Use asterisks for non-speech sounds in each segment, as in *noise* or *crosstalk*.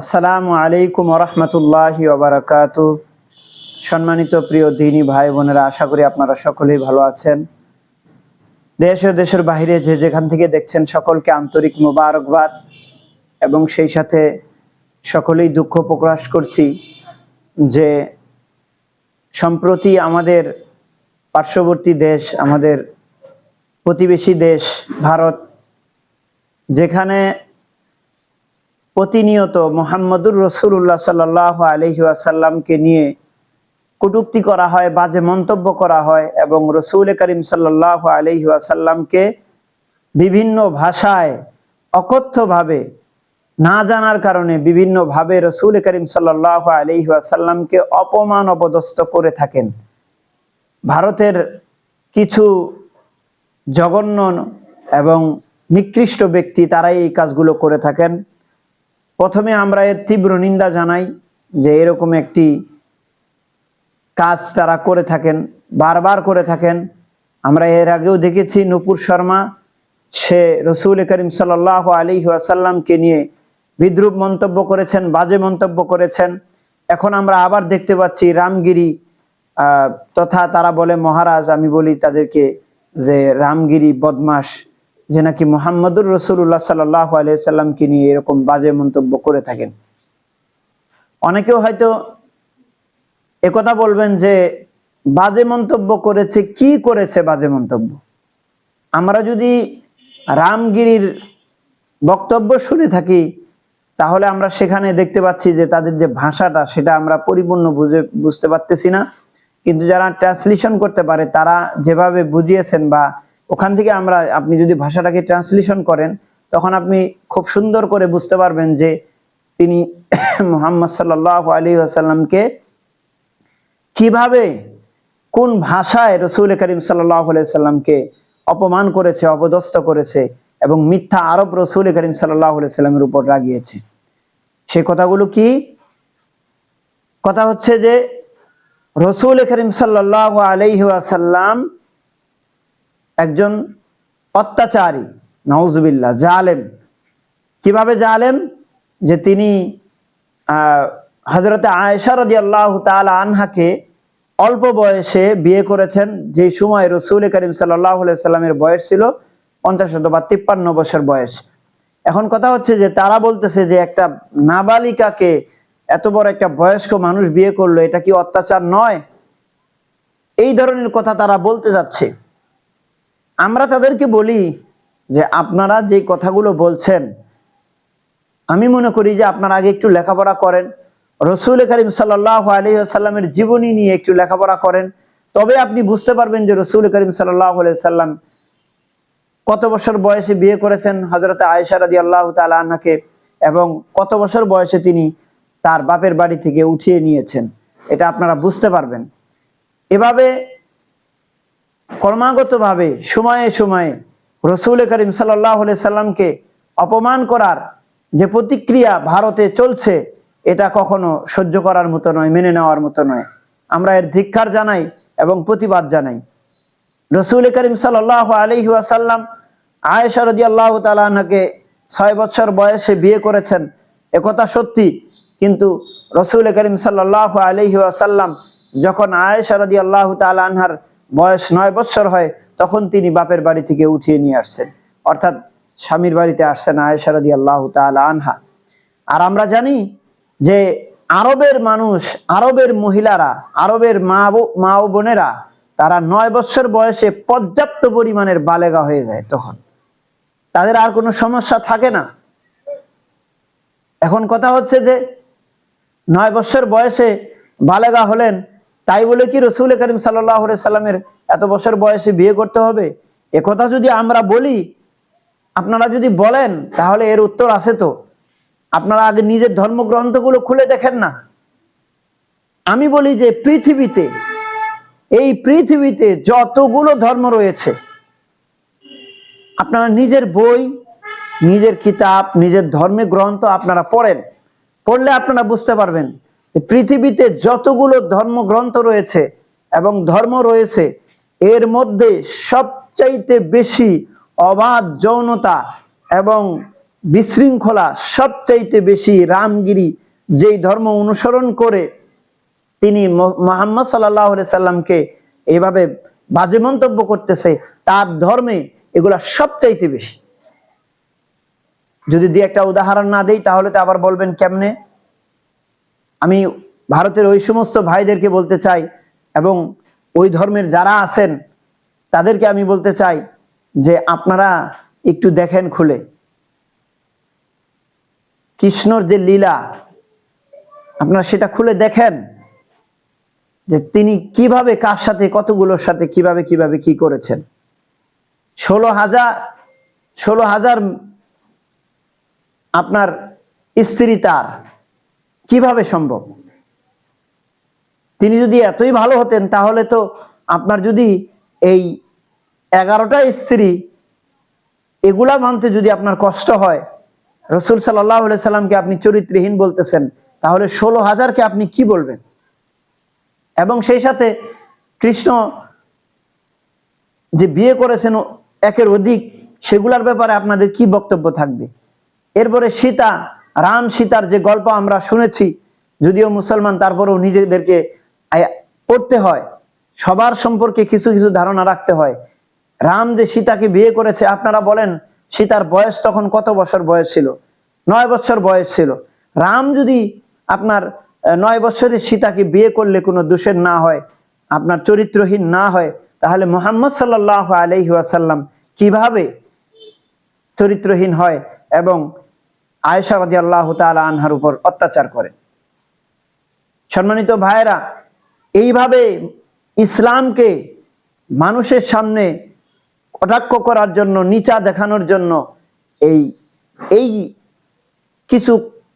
আসসালামু আলাইকুম রহমতুল্লাহি ওবরাকাতু। সম্মানিত প্রিয় দিনী ভাই বোনেরা, আশা করি আপনারা সকলেই ভালো আছেন। দেশ ও দেশের বাইরে যে যেখান থেকে দেখছেন সকলকে আন্তরিক মোবারকবাদ এবং সেই সাথে সকলেই দুঃখ প্রকাশ করছি যে সম্প্রতি আমাদের পার্শ্ববর্তী দেশ, আমাদের প্রতিবেশী দেশ, ভারত, যেখানে প্রতিনিয়ত মোহাম্মদুর রসুল্লাহ সাল্লাহ আলহি আসাল্লামকে নিয়ে কটুক্তি করা হয়, বাজে মন্তব্য করা হয় এবং রসুল করিম সাল্লাহ আলহি আসাল্লামকে বিভিন্ন ভাষায় অকথ্যভাবে না জানার কারণে বিভিন্নভাবে রসুল করিম সাল্লাহ আলহি আসাল্লামকে অপমান অপদস্থ করে থাকেন। ভারতের কিছু জঘন্য এবং নিকৃষ্ট ব্যক্তি তারাই এই কাজগুলো করে থাকেন। প্রথমে আমরা এর তীব্র নিন্দা জানাই যে এরকম একটি কাজ তারা করে থাকেন, বারবার করে থাকেন। আমরা এর আগেও দেখেছি নুপুর শর্মা, সে রসুল করিম সাল্লাহ আলী আসাল্লামকে নিয়ে বিদ্রুপ মন্তব্য করেছেন, বাজে মন্তব্য করেছেন। এখন আমরা আবার দেখতে পাচ্ছি রামগিরি তথা তারা বলে, মহারাজ, আমি বলি তাদেরকে যে রামগিরি বদমাস যে নাকি মোহাম্মদুর রসুল্লাহ সাল্লাহ আলিয়াল্লামকে নিয়ে এরকম বাজে মন্তব্য করে থাকেন। অনেকেও হয়তো একথা বলবেন যে, বাজে মন্তব্য করেছে, কি করেছে বাজে মন্তব্য? আমরা যদি রামগিরির বক্তব্য শুনে থাকি, তাহলে আমরা সেখানে দেখতে পাচ্ছি যে তাদের যে ভাষাটা, সেটা আমরা পরিপূর্ণ বুঝে, বুঝতে পারতেছি না। কিন্তু যারা ট্রান্সলেশন করতে পারে, তারা যেভাবে বুঝিয়েছেন বা ওখান থেকে আমরা, আপনি যদি ভাষাটাকে ট্রান্সলেশন করেন, তখন আপনি খুব সুন্দর করে বুঝতে পারবেন যে তিনি *coughs* মোহাম্মদ সাল্লাহ আলী আসাল্লামকে কীভাবে কোন ভাষায় রসুল করিম সাল্লাহ সাল্লামকে অপমান করেছে, অপদস্থ করেছে এবং মিথ্যা আরব রসুল করিম সাল্লাহ সাল্লামের উপর রাগিয়েছে। সে কথাগুলো কি? কথা হচ্ছে যে রসুল করিম সাল্লাহ আলহিহাসাল্লাম একজন অত্যাচারী নওজবিল্লা জালেম। কীভাবে জালেম? যে তিনি হজরতে আয়েশা রদি আল্লাহ আনহাকে অল্প বয়সে বিয়ে করেছেন, যে সময় রসুল করিম সাল্লামের বয়স ছিল পঞ্চাশ বা তিপ্পান্ন বছর বয়স। এখন কথা হচ্ছে যে তারা বলতেছে যে একটা নাবালিকাকে এত বড় একটা বয়স্ক মানুষ বিয়ে করল, এটা কি অত্যাচার নয়? এই ধরনের কথা তারা বলতে যাচ্ছে। আমরা তাদেরকে বলি যে আপনারা যে কথাগুলো বলছেন, আমি মনে করি যে আপনারা আগে একটু লেখাপড়া করেন। রসুল করিম সাল্লাহ আলী সাল্লামের জীবনী নিয়ে একটু লেখাপড়া করেন। তবে আপনি বুঝতে পারবেন যে রসুল করিম সাল্লাহ সাল্লাম কত বছর বয়সে বিয়ে করেছেন হজরত আয়েশা রাদি আল্লাহ তালাকে এবং কত বছর বয়সে তিনি তার বাপের বাড়ি থেকে উঠিয়ে নিয়েছেন। এটা আপনারা বুঝতে পারবেন। এভাবে ক্রমাগতভাবে, সময়ে সময়ে রসুল করিম সাল্লাহ সাল্লামকে অপমান করার যে প্রতিক্রিয়া ভারতে চলছে, এটা কখনো সহ্য করার মতো নয়, মেনে নেওয়ার মতো নয়। আমরা এর ধিক্ষার জানাই এবং প্রতিবাদ জানাই। রসুল করিম সাল্লাহ আলহি আসাল্লাম আয়েশা রদি আল্লাহ তালাকে ছয় বছর বয়সে বিয়ে করেছেন। একথা সত্যি, কিন্তু রসুল করিম সাল্লাহ আলহি আসাল্লাম যখন আয়েশা রদি আল্লাহ তালানহার বয়স নয় বছর হয়, তখন তিনি বাপের বাড়ি থেকে উঠিয়ে নিয়ে আসছেন। অর্থাৎ স্বামীর বাড়িতে আসছেন আয়েশা রদি আল্লাহ আনহা। আর আমরা জানি যে আরবের মানুষ, আরবের মহিলারা, আরবের মা ও বোনেরা, তারা নয় বছর বয়সে পর্যাপ্ত পরিমাণের বালেগা হয়ে যায় তখন। তাদের আর কোনো সমস্যা থাকে না। এখন কথা হচ্ছে যে, নয় বছর বয়সে বালেগা হলেন তাই বলে কি রসুল করিম সাল্লামের এত বছর বয়সে বিয়ে করতে হবে? একথা যদি আমরা বলি, আপনারা যদি বলেন, তাহলে এর উত্তর আছে তো। আপনারা আগে নিজের ধর্মগ্রন্থগুলো খুলে দেখেন না। আমি বলি যে পৃথিবীতে, এই পৃথিবীতে যতগুলো ধর্ম রয়েছে, আপনারা নিজের বই, নিজের কিতাব, নিজের ধর্মের গ্রন্থ আপনারা পড়েন। পড়লে আপনারা বুঝতে পারবেন পৃথিবীতে যতগুলো ধর্মগ্রন্থ রয়েছে এবং ধর্ম রয়েছে, এর মধ্যে সবচাইতে বেশি অবাধ যৌনতা এবং বিশৃঙ্খলা সবচাইতে বেশি রামগিরি যেই ধর্ম অনুসরণ করে, তিনি মোহাম্মদ সাল্লাহ সাল্লামকে এইভাবে বাজে মন্তব্য করতেছে, তার ধর্মে এগুলা সবচাইতে বেশি। যদি দিয়ে একটা উদাহরণ না দেই, তাহলে তো আবার বলবেন কেমনে? আমি ভারতের ওই সমস্ত ভাইদেরকে বলতে চাই এবং ওই ধর্মের যারা আছেন, তাদেরকে আমি বলতে চাই যে আপনারা একটু দেখেন খুলে। কৃষ্ণর যে লীলা, আপনারা সেটা খুলে দেখেন যে তিনি কীভাবে কার সাথে, কতগুলোর সাথে, কীভাবে কীভাবে কি করেছেন। ষোলো হাজার ষোলো হাজার আপনার স্ত্রী তার কীভাবে সম্ভব? তিনি যদি এতই ভালো হতেন, তাহলে তো আপনার যদি এই এগারোটা স্ত্রী এগুলা মানতে যদি আপনার কষ্ট হয়, রসুল সাল্লাহ সাল্লামকে আপনি চরিত্রহীন বলতেছেন, তাহলে ষোলো হাজারকে আপনি কি বলবেন? এবং সেই সাথে কৃষ্ণ যে বিয়ে করেছেন, একের অধিক, সেগুলার ব্যাপারে আপনাদের কি বক্তব্য থাকবে? এরপরে সীতা রাম সীতার যে গল্প আমরা শুনেছি, যদিও মুসলমান, তারপরেও নিজেদেরকে পড়তে হয়। সবার সম্পর্কে কিছু কিছু ধারণা রাখতে হয়। রাম যে সীতাকে বিয়ে করেছে, আপনারা বলেন, সীতার বয়স তখন কত বছর বয়স ছিল? নয় বছর বয়স ছিল। রাম যদি আপনার নয় বছরের সীতাকে বিয়ে করলে কোনো দোষের না হয়, আপনার চরিত্রহীন না হয়, তাহলে মোহাম্মদ সাল্লাহ আলহি আসাল্লাম কীভাবে চরিত্রহীন হয় এবং আয়েশা রাজি আল্লাহ তালা আনহার উপর অত্যাচার করে। সম্মানিত ভাইয়েরা, এইভাবে ইসলামকে মানুষের সামনে কটাক্ষ করার জন্য, নিচা দেখানোর জন্য এই এই কিছু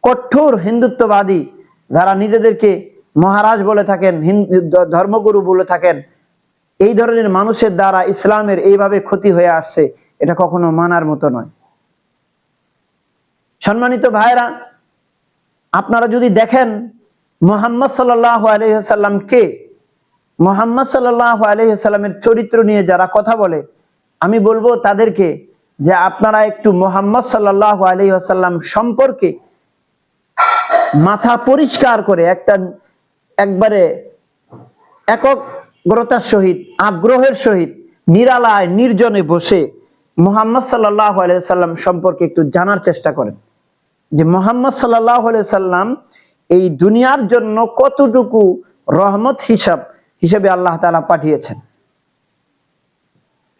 কঠোর হিন্দুত্ববাদী যারা নিজেদেরকে মহারাজ বলে থাকেন, হিন্দু ধর্মগুরু বলে থাকেন, এই ধরনের মানুষের দ্বারা ইসলামের এইভাবে ক্ষতি হয়ে আসছে, এটা কখনো মানার মতো নয়। সম্মানিত ভাইরা আপনারা যদি দেখেন মোহাম্মদ সাল্লাহ আলহিহাল্লাম কে, মোহাম্মদ সাল্লাহ আলহিহাল্লামের চরিত্র নিয়ে যারা কথা বলে, আমি বলব তাদেরকে যে আপনারা একটু মোহাম্মদ সাল্লাহ আলহিহাল্লাম সম্পর্কে মাথা পরিষ্কার করে একটা একবারে একগ্রতার সহিত, আগ্রহের সহিত, নিরালায়, নির্জনে বসে মোহাম্মদ সাল্লাহ সাল্লাম সম্পর্কে একটু জানার চেষ্টা করেন। যে মোহাম্মদ সাল্লাহ সাল্লাম এই দুনিয়ার জন্য কতটুকু রহমত হিসাব, হিসেবে আল্লাহ তালা পাঠিয়েছেন।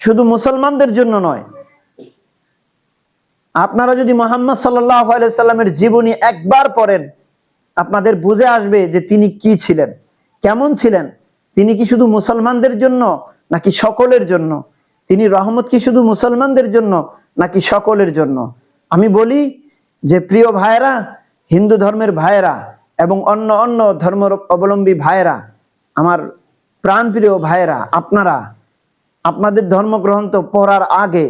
শুধু মুসলমানদের জন্য নয়, আপনারা যদি মোহাম্মদ সাল্লাহ সাল্লামের জীবনী একবার পড়েন, আপনাদের বুঝে আসবে যে তিনি কি ছিলেন, কেমন ছিলেন, তিনি কি শুধু মুসলমানদের জন্য নাকি সকলের জন্য, তিনি রহমত কি শুধু মুসলমানদের জন্য নাকি সকলের জন্য। আমি বলি যে প্রিয় ভাইয়েরা, হিন্দু ধর্মের ভাইয়েরা এবং অন্য অন্য ধর্ম অবলম্বী ভাইয়েরা, আমার প্রাণপ্রিয় ভাইয়েরা, আপনারা, আপনাদের ধর্মগ্রন্থ পড়ার আগে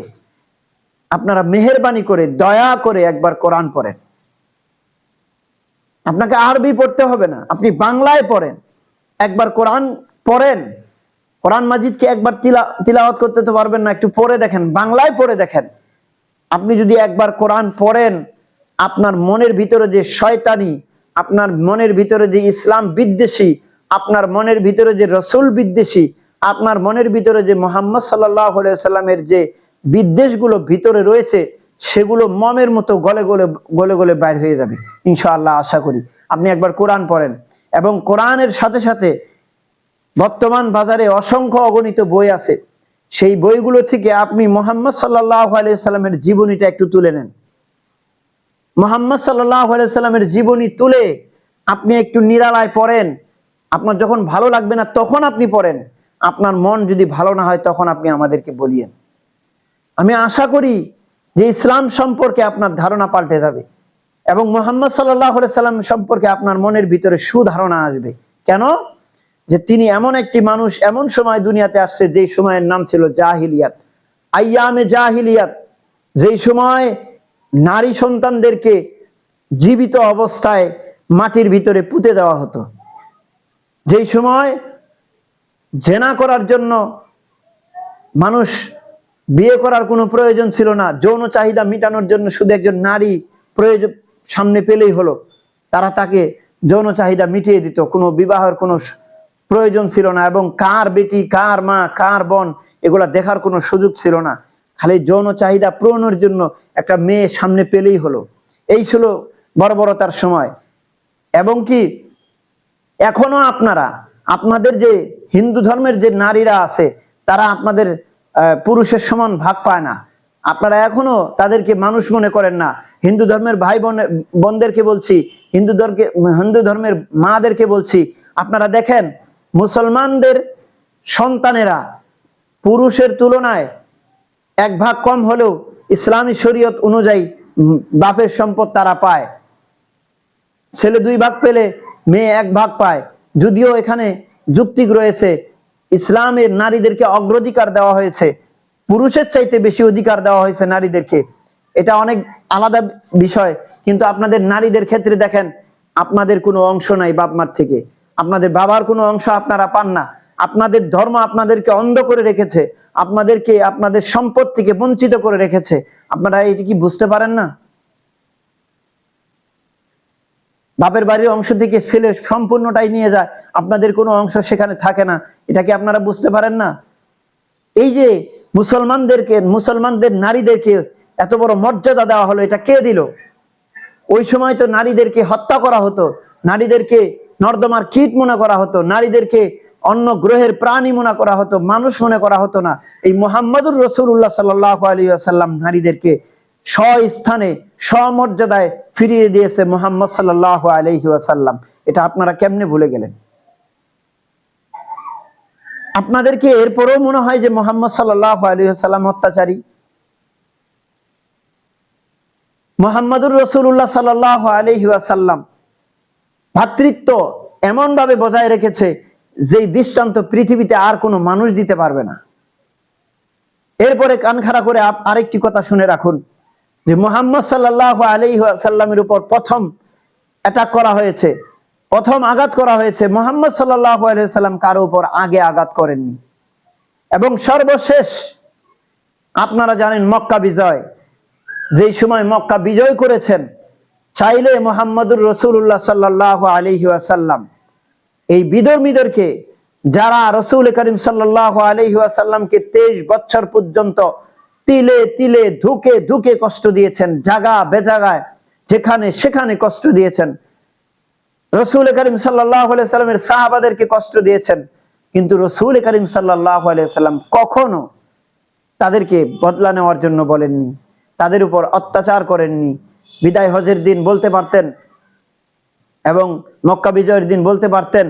আপনারা মেহরবানি করে, দয়া করে একবার কোরআন পড়েন। আপনাকে আরবি পড়তে হবে না, আপনি বাংলায় পড়েন। একবার কোরআন পড়েন। কোরআন মাজিদকে একবার তিলা তিলাওয়াত করতে তো পারবেন না, একটু পড়ে দেখেন, বাংলায় পড়ে দেখেন। আপনি যদি একবার কোরআন পড়েন আপনার মনের ভিতরে যে শয়তানি, আপনার মনের ভিতরে যে ইসলাম বিদ্বেষী, আপনার মনের ভিতরে যে রসুল বিদ্বেষী, আপনার মনের ভিতরে যে মোহাম্মদ সাল্লাহ সাল্লামের যে বিদ্বেষগুলো ভিতরে রয়েছে, সেগুলো মমের মতো গলে গলে গলে গলে বাইর হয়ে যাবে। ইনশাআল্লাহ আশা করি। আপনি একবার কোরআন পড়েন এবং কোরআনের সাথে সাথে বর্তমান বাজারে অসংখ্য অগণিত বই আছে। সেই বইগুলো থেকে আপনি মোহাম্মদ সাল্লাহ আলাইসাল্লামের জীবনীটা একটু তুলে নেন। মোহাম্মদ আলাইসাল্লামের জীবনী তুলে আপনি একটু নিরালায় পড়েন। আপনার যখন ভালো লাগবে না, তখন আপনি পড়েন। আপনার মন যদি ভালো না হয়, তখন আপনি আমাদেরকে বলিয়েন। আমি আশা করি যে ইসলাম সম্পর্কে আপনার ধারণা পাল্টে যাবে এবং মোহাম্মদ সাল্লাহ সাল্লাম সম্পর্কে আপনার মনের ভিতরে সুধারণা আসবে। কেন? যে তিনি এমন একটি মানুষ, এমন সময় দুনিয়াতে আসছে, যেই সময়ের নাম ছিল জাহিলিয়াত। আইয়ামে জাহিলিয়াত, যেই সময় নারী সন্তানদেরকে জীবিত অবস্থায় মাটির ভিতরে পুঁতে দেওয়া হতো। যেই সময় জেনা করার জন্য মানুষ বিয়ে করার কোনো প্রয়োজন ছিল না, যৌন চাহিদা মেটানোর জন্য শুধু একজন নারী প্রয়োজন সামনে পেলেই হলো। তারা তাকে যৌন চাহিদা মিটিয়ে দিত, কোনো বিবাহের কোনো প্রয়োজন ছিল না এবং কার বেটি, কার মা, কার বোন, এগুলা দেখার কোনো সুযোগ ছিল না। খালি যৌন চাহিদা পূরণের জন্য একটা মেয়ে সামনে পেলেই হলো। এই ছিল বর্বরতার সময়। এবং কি, এখনও আপনারা, আপনাদের যে হিন্দু ধর্মের যে নারীরা আছে, তারা আপনাদের পুরুষের সমান ভাগ পায় না। আপনারা এখনও তাদেরকে মানুষ মনে করেন না। হিন্দু ধর্মের ভাই বোনের বোনদেরকে বলছি, হিন্দু ধর্মকে, হিন্দু ধর্মের মাদেরকে বলছি, আপনারা দেখেন, মুসলমানদের সন্তানেরা পুরুষের তুলনায় এক ভাগ কম হলেও ইসলামী শরীয়ত অনুযায়ী বাপের সম্পদ তারা পায়। ছেলে দুই ভাগ পেলে মেয়ে এক ভাগ পায়। যদিও এখানে যুক্তি রয়েছে, ইসলামের নারীদেরকে অগ্রাধিকার দেওয়া হয়েছে। পুরুষের চাইতে বেশি অধিকার দেওয়া হয়েছে নারীদেরকে। এটা অনেক আলাদা বিষয়, কিন্তু আপনাদের নারীদের ক্ষেত্রে দেখেন, আপনাদের কোনো অংশ নাই বাপ মার থেকে। আপনাদের বাবার কোনো অংশ আপনারা পান না। আপনাদের ধর্ম আপনাদেরকে অন্ধ করে রেখেছে, আপনাদেরকে, আপনাদের সম্পদ থেকে বঞ্চিত করে রেখেছে। আপনারা এটি কি বুঝতে পারেন না? বাপের বাড়ির অংশ থেকে ছেলে সম্পূর্ণটাই নিয়ে যায়, আপনাদের কোনো অংশ সেখানে থাকে না। এটা কি আপনারা বুঝতে পারেন না? এই যে মুসলমানদেরকে, মুসলমানদের নারীদেরকে এত বড় মর্যাদা দেওয়া হলো, এটা কে দিল? ওই সময় তো নারীদেরকে হত্যা করা হতো, নারীদেরকে নর্দমার কীট মনে করা হতো, নারীদেরকে অন্য গ্রহের প্রাণী মনে করা হতো, মানুষ মনে করা হতো না। এই মোহাম্মদুর রসুল্লাহ সাল্লাহ আলী আসাল্লাম নারীদেরকে স্বস্থানে, স্বমর্যাদায় ফিরিয়ে দিয়েছে মোহাম্মদ সাল্লাহ আলহি আসাল্লাম এটা আপনারা কেমনে ভুলে গেলেন? আপনাদেরকে এরপরেও মনে হয় যে মোহাম্মদ সাল্লাহ আলী আসাল্লাম অত্যাচারী? মোহাম্মদুর রসুল্লাহ সাল্লাহ আলহি আসাল্লাম ভাতৃত্ব এমন ভাবে বজায় রেখেছে যেই দৃষ্টান্ত পৃথিবীতে আর কোনো মানুষ দিতে পারবে না। এরপরে কান খাড়া করে আরেকটি কথা শুনে রাখুন, যে মোহাম্মদ সাল্লাহ আলী সাল্লামের উপর প্রথম অ্যাটাক করা হয়েছে, প্রথম আঘাত করা হয়েছে মোহাম্মদ সাল্লাহ সাল্লাম কারও উপর আগে আঘাত করেননি। এবং সর্বশেষ, আপনারা জানেন মক্কা বিজয়, যেই সময় মক্কা বিজয় করেছেন, চাইলে মোহাম্মদুর রসুল্লাহ সাল্লাহ আলহি আসাল্লাম এই বিধর্মীদেরকে যারা রসুল করিম সাল্লাহ আলহি আসাল্লামকে তেইশ বছর পর্যন্ত তিলে তিলে ধুকে ধুকে কষ্ট দিয়েছেন, জাগা বেজাগায়, যেখানে সেখানে কষ্ট দিয়েছেন। রসুল করিম সাল্লাহ সাল্লামের সাহাবাদেরকে কষ্ট দিয়েছেন, কিন্তু রসুল করিম সাল্লাহ সাল্লাম কখনো তাদেরকে বদলা নেওয়ার জন্য বলেননি, তাদের উপর অত্যাচার করেননি। বিদায় হজের দিন বলতে পারতেন এবং মক্কা বিজয়ের দিন বলতে পারতেন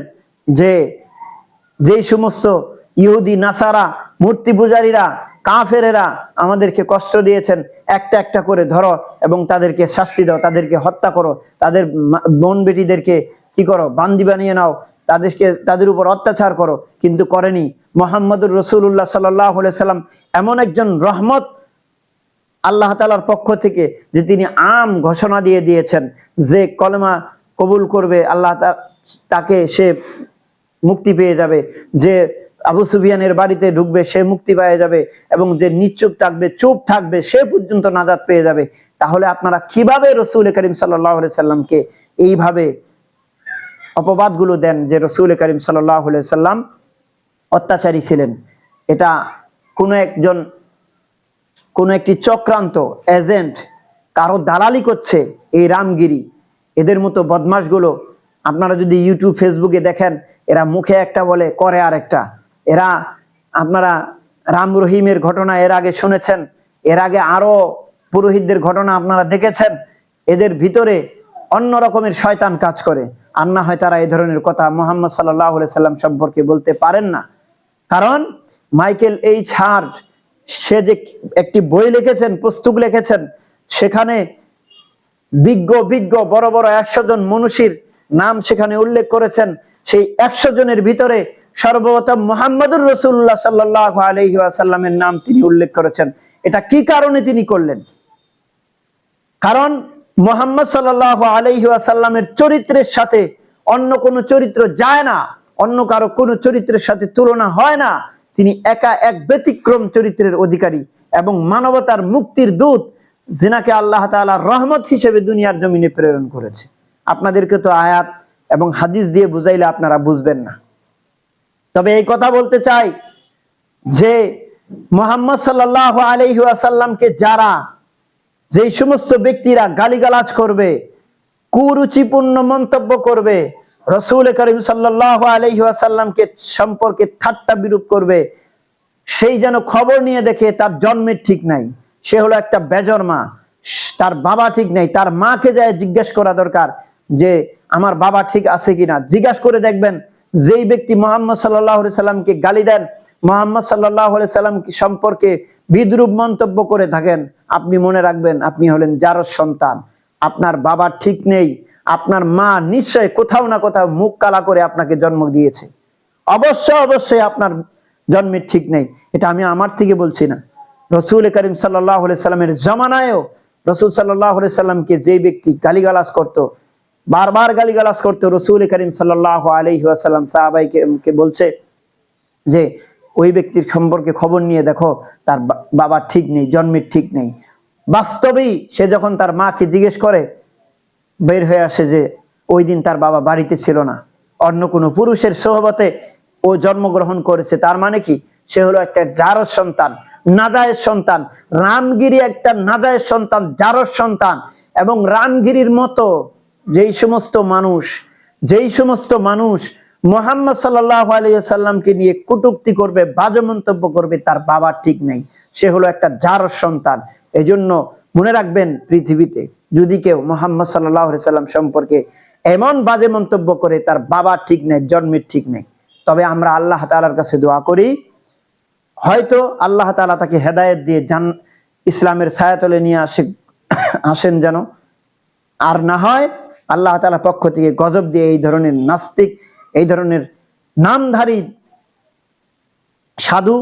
যে যেই সমস্ত ইহুদি, নাসারা, মূর্তি পূজারীরা, কাফেরেরা আমাদেরকে কষ্ট দিয়েছেন, একটা একটা করে ধরো এবং তাদেরকে শাস্তি দাও, তাদেরকে হত্যা করো, তাদের বোন বেটিদেরকে কি করো, বান্দি বানিয়ে নাও, তাদেরকে, তাদের উপর অত্যাচার করো, কিন্তু করেনি। মোহাম্মদুর রসুল্লাহ সাল্লাহ সাল্লাম এমন একজন রহমত আল্লাহ তালার পক্ষ থেকে যে তিনি আম ঘোষণা দিয়ে দিয়েছেন যে কলেমা কবুল করবে, আল্লাহ তাকে সে মুক্তি পেয়ে যাবে। যে আবু সুফিয়ানের বাড়িতে ঢুকবে, সে মুক্তি পেয়ে যাবে এবং যে নিশ্চুপ থাকবে, চুপ থাকবে, সে পর্যন্ত নাজাদ পেয়ে যাবে। তাহলে আপনারা কীভাবে রসুল করিম সাল্লামকে এইভাবে অপবাদগুলো দেন যে রসুল করিম সাল্লাম অত্যাচারী ছিলেন? এটা কোনো একজন, কোন একটি চক্রান্ত, এজেন্ট কারও দালালি করছে এই রামগিরি। এদের মতো বদমাশগুলো আপনারা যদি ইউটিউব ফেসবুকে দেখেন, এরা মুখে একটা বলে, করে আর একটা এরা আপনারা রাম রহিমের ঘটনা এর আগে শুনেছেন, এর আগে আরও পুরোহিতদের ঘটনা আপনারা দেখেছেন, এদের ভিতরে অন্য রকমের শয়তান কাজ করে। আর না হয় তারা এই ধরনের কথা মোহাম্মদ সাল্লাম সম্পর্কে বলতে পারেন না। কারণ মাইকেল এইচ হার্ট, সে যে একটি বই লিখেছেন, পুস্তক লিখেছেন, সেখানে বিজ্ঞ বিজ্ঞ, বড় বড় একশো জন মনীষীর নাম সেখানে উল্লেখ করেছেন। সেই একশো জনের ভিতরে সর্বপ্রথম মোহাম্মদুর রসুল্লাহ সাল্লাহ আলহি আসাল্লামের নাম তিনি উল্লেখ করেছেন। এটা কি কারণে তিনি করলেন? কারণ মোহাম্মদ সাল্লাহ আলহি আসাল্লামের চরিত্রের সাথে অন্য কোন চরিত্র যায় না, অন্য কারও কোন চরিত্রের সাথে তুলনা হয় না। তিনি একা এক ব্যতিক্রম চরিত্রের অধিকারী এবং মানবতার মুক্তির দূত জিনাকে আল্লাহ তাআলা রহমত হিসেবে দুনিয়ার জমিনে প্রেরণ করেছে। আপনাদেরকে তো আয়াত এবং হাদিস দিয়ে বুঝাইলে আপনারা বুঝবেন না। তবে এই কথা বলতে চাই যে মোহাম্মদ সাল্লাহ আলহি আসাল্লামকে যারা যেই সমস্ত ব্যক্তিরা গালিগালাজ করবে, কুরুচিপূর্ণ মন্তব্য করবে, রসুল করিম সাল্লাহ আলহি আসাল্লামকে সম্পর্কে ঠাট্টা বিরূপ করবে, সেই যেন খবর নিয়ে দেখে তার জন্মের ঠিক নাই। সে হলো একটা বেজর মা। তার বাবা ঠিক নেই, তার মাকে যায় জিজ্ঞেস করা দরকার যে, আমার বাবা ঠিক আছে কিনা? জিজ্ঞাসা করে দেখবেন যেই ব্যক্তি মোহাম্মদ সাল্লামকে গালি দেন, মোহাম্মদ সাল্লাম সম্পর্কে বিদ্রুপ মন্তব্য করে থাকেন, আপনি মনে রাখবেন আপনি হলেন যার সন্তান। আপনার বাবা ঠিক নেই, আপনার মা নিশ্চয় কোথাও না কোথাও মুখ কালা করে আপনাকে জন্ম দিয়েছে। অবশ্যই অবশ্যই আপনার জন্মের ঠিক নেই। এটা আমি আমার থেকে বলছি না। রসুল করিম সাল্লাহ সাল্লামের জমানায়ও রসুল সাল্লাহ সাল্লামকে যে ব্যক্তি গালিগালাজ করত, বারবার গালিগালাজ করতো, রসুল করিম সাল্লাহ আলহিহাসাল্লাম সাহাবাইকে বলছে যে, ওই ব্যক্তির সম্পর্কে খবর নিয়ে দেখো, তার বাবা ঠিক নেই, জন্মের ঠিক নেই। বাস্তবেই সে যখন তার মাকে জিজ্ঞেস করে, বের হয়ে আসে যে, ওই দিন তার বাবা বাড়িতে ছিল না। অন্য কোনো পুরুষের সোহবতে ও জন্মগ্রহণ করেছে, তার মানে কি? সে হলো একটা জারস সন্তান। নাজায়ের সন্তান। রামগিরি একটা নাজায়ের সন্তান জারস সন্তান। এবং রামগিরির মতো যেই সমস্ত মানুষ, যেই সমস্ত মানুষ মোহাম্মদ সাল্লাহ আলিয়াল্লামকে নিয়ে কটুক্তি করবে, বাজে মন্তব্য করবে, তার বাবা ঠিক নেই। সে হলো একটা জারস সন্তান। এই জন্য মনে রাখবেন পৃথিবীতে যদি কেউ মোহাম্মদ সাল্লাহ সাল্লাম সম্পর্কে এমন বাজে মন্তব্য করে, তার বাবা ঠিক নেই জন্মের ঠিক নেই। তবে আমরা আল্লাহ তালার কাছে দোয়া করি হয়তো আল্লাহ তালা তাকে হেদায়েত দিয়ে জান, ইসলামের ছায়াতলে নিয়ে আসে, আসেন যেন। আর না হয় আল্লাহ তালা পক্ষ থেকে গজব দিয়ে এই ধরনের নাস্তিক, এই ধরনের নামধারী সাধু,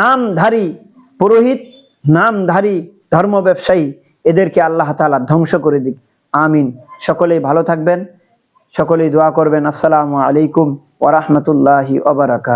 নামধারী পুরোহিত, নামধারী ধর্ম ব্যবসায়ী এদেরকে আল্লাহ তালা ধ্বংস করে দিক। আমিন। সকলেই ভালো থাকবেন। সকলেই দোয়া করবেন। আসসালামু আলাইকুম ওরহমতুল্লাহি ওবরাকাত